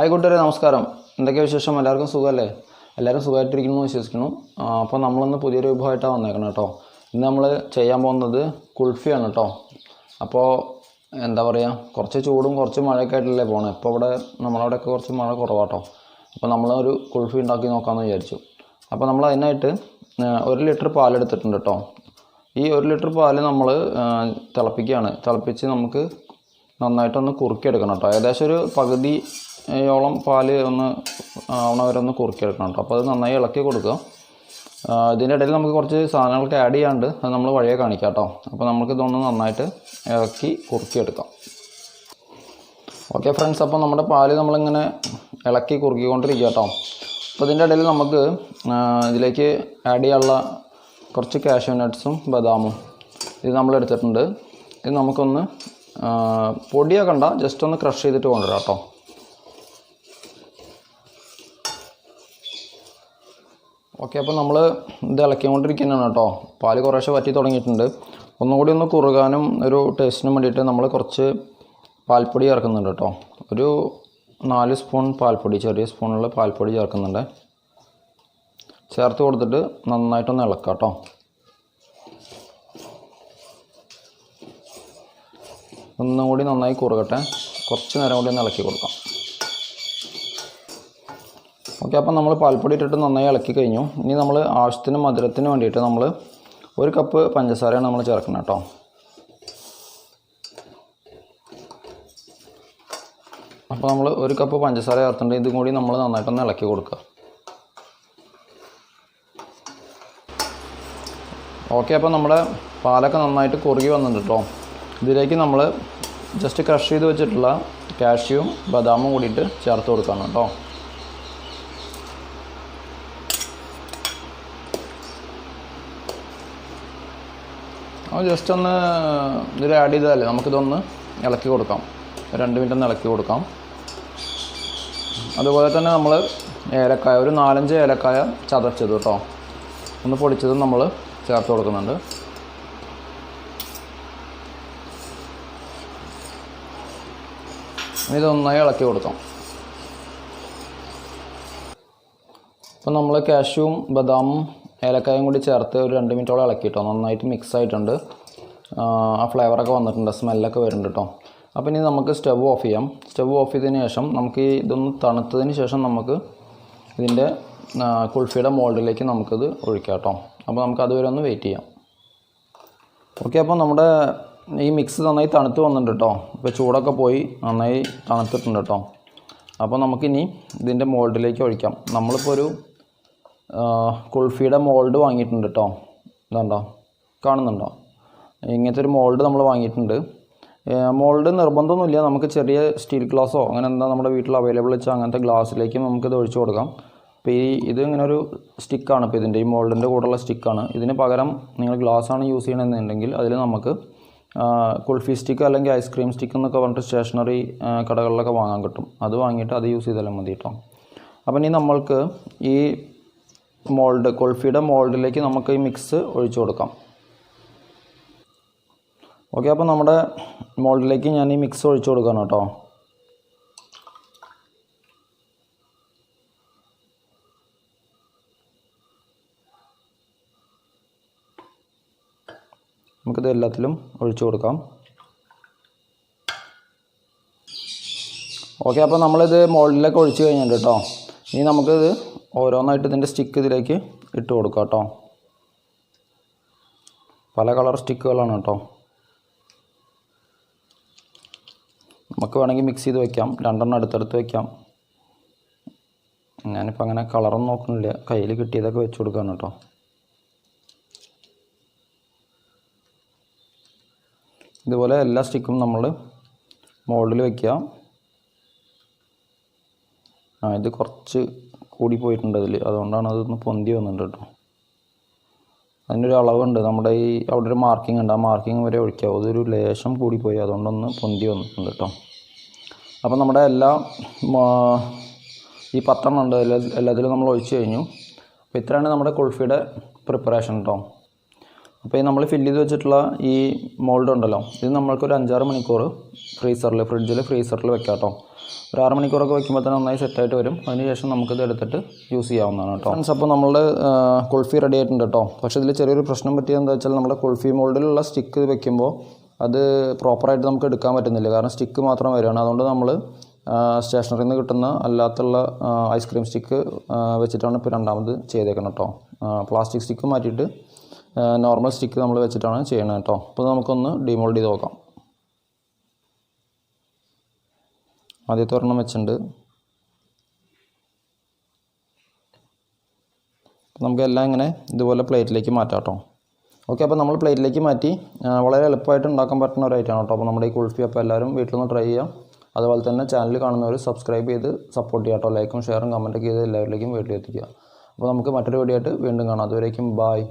Hi കൂട്ടുകാരെ നമസ്കാരം. എന്തൊക്കെയാണ് വിശേഷം? എല്ലാവർക്കും സുഖമല്ലേ? എല്ലാവരും സുഖമായിട്ടിരിക്കുന്നു വിശ്വസിക്കുന്നു. അപ്പോൾ നമ്മളൊന്ന് പുതിയൊരു വിഭവമായിട്ടാണ് വന്നേക്കണം കേട്ടോ. ഇന്ന് നമ്മൾ ചെയ്യാൻ പോകുന്നത് കുൾഫിയാണ് കേട്ടോ. അപ്പോൾ എന്താ പറയുക കുറച്ച് ചൂടും കുറച്ച് മഴയൊക്കെ ആയിട്ടല്ലേ പോകണം ഇപ്പോൾ ഇവിടെ നമ്മളവിടെയൊക്കെ കുറച്ച് മഴ കുറവാട്ടോ അപ്പോൾ നമ്മളൊരു കുൾഫി ഉണ്ടാക്കി നോക്കാമെന്ന് വിചാരിച്ചു. അപ്പോൾ നമ്മൾ അതിനായിട്ട് ഒരു ലിറ്റർ പാലെടുത്തിട്ടുണ്ട് കേട്ടോ. ഈ ഒരു ലിറ്റർ പാൽ നമ്മൾ തിളപ്പിക്കുകയാണ്. തിളപ്പിച്ച് നമുക്ക് നന്നായിട്ടൊന്ന് കുറുക്കിയെടുക്കണം കേട്ടോ. ഏകദേശം ഒരു പകുതി യോളം പാൽ ഒന്ന് ആവണ വരെ ഒന്ന് കുറുക്കിയെടുക്കണം കേട്ടോ. അപ്പോൾ അത് നന്നായി ഇളക്കി കൊടുക്കുക. ഇതിന്റെ ഇടയിൽ നമുക്ക് കുറച്ച് സാധനങ്ങളൊക്കെ ആഡ് ചെയ്യാണ്ട് അത് നമ്മൾ വഴിയെ കാണിക്കാം കേട്ടോ. അപ്പോൾ നമുക്ക് ഇതൊന്ന് നന്നായിട്ട് ഇളക്കി കുറുക്കിയെടുക്കാം. ഓക്കെ ഫ്രണ്ട്സ് അപ്പോൾ നമ്മുടെ പാൽ നമ്മളിങ്ങനെ ഇളക്കി കുറുക്കിക്കൊണ്ടിരിക്കുക കേട്ടോ. അപ്പോൾ ഇതിന്റെ ഇടയിൽ നമുക്ക് ഇതിലേക്ക് ആഡ് ചെയ്യാനുള്ള കുറച്ച് കാഷ്യൂ നട്ട്സും ബദാമും ഇത് നമ്മൾ എടുത്തിട്ടുണ്ട്. ഇത് നമുക്കൊന്ന് പൊടിയാക്കണ്ട ജസ്റ്റ് ഒന്ന് ക്രഷ് ചെയ്തിട്ട് കൊണ്ടുവരാം കേട്ടോ. ഓക്കെ അപ്പോൾ നമ്മൾ ഇത് ഇളക്കിക്കൊണ്ടിരിക്കുന്നതാണ് കേട്ടോ. പാൽ കുറേശ്ശെ വറ്റി തുടങ്ങിയിട്ടുണ്ട്. ഒന്നുകൂടി ഒന്ന് കുറുകാനും ഒരു ടേസ്റ്റിനും വേണ്ടിയിട്ട് നമ്മൾ കുറച്ച് പാൽപ്പൊടി ചേർക്കുന്നുണ്ട് കേട്ടോ. ഒരു നാല് സ്പൂൺ പാൽപ്പൊടി ചെറിയ സ്പൂണിൽ പാൽപ്പൊടി ചേർക്കുന്നുണ്ട്. ചേർത്ത് കൊടുത്തിട്ട് നന്നായിട്ടൊന്ന് ഇളക്കാം കേട്ടോ. ഒന്നും കൂടി നന്നായി കുറുകട്ടെ. കുറച്ച് നേരം കൂടി ഒന്ന് ഇളക്കി കൊടുക്കാം. ഓക്കെ അപ്പം നമ്മൾ പാൽപ്പൊടി ഇട്ടിട്ട് നന്നായി ഇളക്കി കഴിഞ്ഞു. ഇനി നമ്മൾ ആവശ്യത്തിന് മധുരത്തിന് വേണ്ടിയിട്ട് നമ്മൾ ഒരു കപ്പ് പഞ്ചസാരയാണ് നമ്മൾ ചേർക്കുന്നത് കേട്ടോ. അപ്പോൾ നമ്മൾ ഒരു കപ്പ് പഞ്ചസാര ചേർത്തിട്ടുണ്ട്. ഇതും കൂടി നമ്മൾ നന്നായിട്ടൊന്ന് ഇളക്കി കൊടുക്കുക. ഓക്കെ അപ്പോൾ നമ്മുടെ പാലൊക്കെ നന്നായിട്ട് കുറുകി വന്നിട്ടുണ്ട് കേട്ടോ. ഇതിലേക്ക് നമ്മൾ ജസ്റ്റ് ക്രഷ് ചെയ്ത് വെച്ചിട്ടുള്ള കാഷ്യൂം ബദാമും കൂടിയിട്ട് ചേർത്ത് കൊടുക്കണം കേട്ടോ. അപ്പോൾ ജസ്റ്റ് ഒന്ന് ഇതിൽ ആഡ് ചെയ്താലേ നമുക്കിതൊന്ന് ഇളക്കി കൊടുക്കാം. രണ്ട് മിനിറ്റ് ഒന്ന് ഇളക്കി കൊടുക്കാം. അതുപോലെ തന്നെ നമ്മൾ ഏലക്കായ ഒരു നാലഞ്ച് ഏലക്കായ ചതച്ചത് കേട്ടോ ഒന്ന് പൊടിച്ചതും നമ്മൾ ചേർത്ത് കൊടുക്കുന്നുണ്ട്. ഇതൊന്നായി ഇളക്കി കൊടുക്കാം. അപ്പം നമ്മൾ കാഷ്യൂം ബദാമും ഏലക്കായും കൂടി ചേർത്ത് ഒരു രണ്ട് മിനിറ്റോളം ഇളക്കിയിട്ടോ. നന്നായിട്ട് മിക്സ് ആയിട്ടുണ്ട്. ആ, ഫ്ലേവറൊക്കെ വന്നിട്ടുണ്ട്. സ്മെല്ലൊക്കെ വരുന്നുണ്ട് കേട്ടോ അപ്പോൾ ഇനി നമുക്ക് സ്റ്റവ് ഓഫ് ചെയ്യാം. സ്റ്റവ് ഓഫ് ചെയ്തതിന് ശേഷം നമുക്ക് ഇതൊന്ന് തണുത്തതിന് ശേഷം നമുക്ക് ഇതിന്റെ കുൾഫിയുടെ മോൾഡിലേക്ക് നമുക്കിത് ഒഴിക്കാം കേട്ടോ അപ്പോൾ നമുക്ക് അതുവരെ ഒന്ന് വെയിറ്റ് ചെയ്യാം. ഓക്കെ അപ്പോൾ നമ്മുടെ ഈ മിക്സ് നന്നായി തണുത്ത് വന്നിട്ടുണ്ട് കേട്ടോ ഇപ്പോൾ ചൂടൊക്കെ പോയി നന്നായി തണുത്തിട്ടുണ്ട് കേട്ടോ അപ്പോൾ നമുക്കിനി ഇതിന്റെ മോൾഡിലേക്ക് ഒഴിക്കാം. നമ്മളിപ്പോൾ ഒരു കുൾഫിയുടെ മോൾഡ് വാങ്ങിയിട്ടുണ്ട് കേട്ടോ ഇതുണ്ടോ? കാണുന്നുണ്ടോ? ഇങ്ങനത്തെ ഒരു മോൾഡ് നമ്മൾ വാങ്ങിയിട്ടുണ്ട്. മോൾഡ് നിർബന്ധമൊന്നുമില്ല. നമുക്ക് ചെറിയ സ്റ്റീൽ ഗ്ലാസ്സോ അങ്ങനെ എന്താ നമ്മുടെ വീട്ടിൽ അവൈലബിൾ വെച്ചാൽ അങ്ങനത്തെ നമുക്ക് നമുക്കിത് ഒഴിച്ചു കൊടുക്കാം. അപ്പോൾ ഈ ഇത് ഇങ്ങനെ ഒരു സ്റ്റിക്കാണ് ഇപ്പോൾ ഇതിന്റെ ഈ മോൾഡിന്റെ കൂടെയുള്ള സ്റ്റിക്കാണ്. ഇതിന് പകരം നിങ്ങൾ ഗ്ലാസ്സാണ് യൂസ് ചെയ്യണമെന്നുണ്ടെങ്കിൽ അതിൽ നമുക്ക് കുൾഫി സ്റ്റിക്ക് അല്ലെങ്കിൽ ഐസ്ക്രീം സ്റ്റിക്ക് എന്നൊക്കെ പറഞ്ഞിട്ട് സ്റ്റേഷനറി കടകളിലൊക്കെ വാങ്ങാൻ കിട്ടും. അത് വാങ്ങിയിട്ട് അത് യൂസ് ചെയ്താലും മതി കേട്ടോ അപ്പം ഇനി നമ്മൾക്ക് ഈ മോൾഡ് കുൾഫിയുടെ മോൾഡിലേക്ക് നമുക്ക് ഈ മിക്സ് ഒഴിച്ചു കൊടുക്കാം. ഓക്കെ അപ്പോൾ നമ്മുടെ മോൾഡിലേക്ക് ഞാൻ ഈ മിക്സ് ഒഴിച്ചു കൊടുക്കണം കേട്ടോ. നമുക്കിത് എല്ലാത്തിലും ഒഴിച്ചു കൊടുക്കാം. ഓക്കെ അപ്പോൾ നമ്മളിത് മോൾഡിലേക്ക് ഒഴിച്ച് കഴിഞ്ഞിട്ടുണ്ട് കേട്ടോ. ഇനി നമുക്കിത് ഓരോന്നായിട്ട് ഇതിന്റെ സ്റ്റിക്ക് ഇതിലേക്ക് ഇട്ട് കൊടുക്കാം കേട്ടോ. പല കളർ സ്റ്റിക്കുകളാണ് കേട്ടോ. നമുക്ക് വേണമെങ്കിൽ മിക്സ് ചെയ്ത് വയ്ക്കാം രണ്ടെണ്ണം അടുത്തടുത്ത് വയ്ക്കാം ഞാനിപ്പോൾ അങ്ങനെ കളറൊന്നും നോക്കുന്നില്ല. കയ്യിൽ കിട്ടിയതൊക്കെ വെച്ച് കൊടുക്കുകയാണ് കേട്ടോ. ഇതുപോലെ എല്ലാ സ്റ്റിക്കും നമ്മൾ മോൾഡിൽ വയ്ക്കുക ആ ഇത് കുറച്ച് കൂടി പോയിട്ടുണ്ട് അതിൽ അതുകൊണ്ടാണ് അതൊന്ന് പൊന്തി വന്നിട്ടുണ്ട് കേട്ടോ. അതിനൊരു അളവുണ്ട്. നമ്മുടെ ഈ അവിടെ ഒരു മാർക്കിംഗ് ഉണ്ട്. ആ മാർക്കിംഗ് വരെ ഒഴിക്കാം. അതൊരു ലേശം കൂടിപ്പോയി. അതുകൊണ്ടൊന്ന് പൊന്തി വന്നിട്ടുണ്ട് കേട്ടോ. അപ്പം നമ്മുടെ എല്ലാ ഈ പത്തെണ്ണം ഉണ്ട്. എല്ലാ എല്ലാത്തിലും നമ്മൾ ഒഴിച്ചു കഴിഞ്ഞു. അപ്പോൾ ഇത്രയാണ് നമ്മുടെ കുൾഫിയുടെ പ്രിപ്പറേഷൻ കേട്ടോ അപ്പോൾ ഈ നമ്മൾ ഫില്ല് ചെയ്ത് വെച്ചിട്ടുള്ള ഈ മോൾഡ് ഉണ്ടല്ലോ ഇത് നമ്മൾക്കൊരു അഞ്ചാറ് മണിക്കൂർ ഫ്രീസറിൽ ഫ്രിഡ്ജിൽ ഫ്രീസറിൽ വെക്കാം കേട്ടോ ഒരു ആറ് മണിക്കൂറൊക്കെ വെക്കുമ്പോൾ തന്നെ നന്നായി സെറ്റായിട്ട് വരും. അതിനുശേഷം നമുക്കിത് എടുത്തിട്ട് യൂസ് ചെയ്യാവുന്നതാണ് കേട്ടോ ഫ്രണ്ട്സ് അപ്പോൾ നമ്മൾ കുൾഫി റെഡി ആയിട്ടുണ്ട് കേട്ടോ പക്ഷേ ഇതിൽ ചെറിയൊരു പ്രശ്നം പറ്റിയത് എന്താ വെച്ചാൽ നമ്മുടെ കുൾഫി മോൾഡിലുള്ള സ്റ്റിക്ക് വെക്കുമ്പോൾ അത് പ്രോപ്പറായിട്ട് നമുക്ക് എടുക്കാൻ പറ്റുന്നില്ല. കാരണം സ്റ്റിക്ക് മാത്രം വരികയാണ്. അതുകൊണ്ട് നമ്മൾ സ്റ്റേഷനറിയിൽ നിന്ന് കിട്ടുന്ന അല്ലാത്തുള്ള ഐസ്ക്രീം സ്റ്റിക്ക് വെച്ചിട്ടാണ് ഇപ്പോൾ രണ്ടാമത് ചെയ്തേക്കുന്നത് കേട്ടോ പ്ലാസ്റ്റിക് സ്റ്റിക്ക് മാറ്റിയിട്ട് നോർമൽ സ്റ്റിക്ക് നമ്മൾ വെച്ചിട്ടാണ് ചെയ്യണത് കേട്ടോ. അപ്പോൾ നമുക്കൊന്ന് ഡിമോൾഡ് ചെയ്ത് നോക്കാം. ആദ്യത്തെ ഒരെണ്ണം വെച്ചിട്ടുണ്ട്. നമുക്കെല്ലാം ഇങ്ങനെ ഇതുപോലെ പ്ലേറ്റിലേക്ക് മാറ്റാം കേട്ടോ. ഓക്കെ അപ്പോൾ നമ്മൾ പ്ലേറ്റിലേക്ക് മാറ്റി വളരെ എളുപ്പമായിട്ട് ഉണ്ടാക്കാൻ പറ്റുന്ന ഒരു ഐറ്റമാണ് കേട്ടോ. അപ്പോൾ നമ്മുടെ ഈ കുൾഫി അപ്പോൾ എല്ലാവരും വീട്ടിലൊന്ന് ട്രൈ ചെയ്യാം. അതുപോലെ തന്നെ ചാനൽ കാണുന്നവർ സബ്സ്ക്രൈബ് ചെയ്ത് സപ്പോർട്ട് ചെയ്യാം കേട്ടോ. ലൈക്കും ഷെയറും കമന്റൊക്കെ ചെയ്ത് എല്ലാവരിലേക്കും വീട്ടിലെത്തിക്കുക. അപ്പോൾ നമുക്ക് മറ്റൊരു വീഡിയോ ആയിട്ട് വീണ്ടും കാണാം. അതുവരേക്കും ബായ്